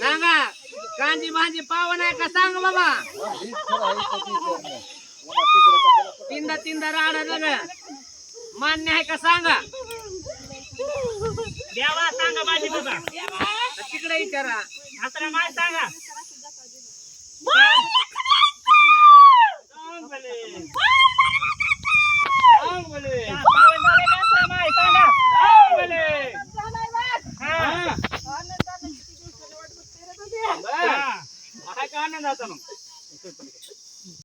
सांगा कांजी भाजी पावन आहे का? सांग बाबा. तीनदा तीनदा राडा जग मान्य आहे का? सांगा. देवा सांगा माझी बघा तिकडे विचारा. हातरा माय सांगा.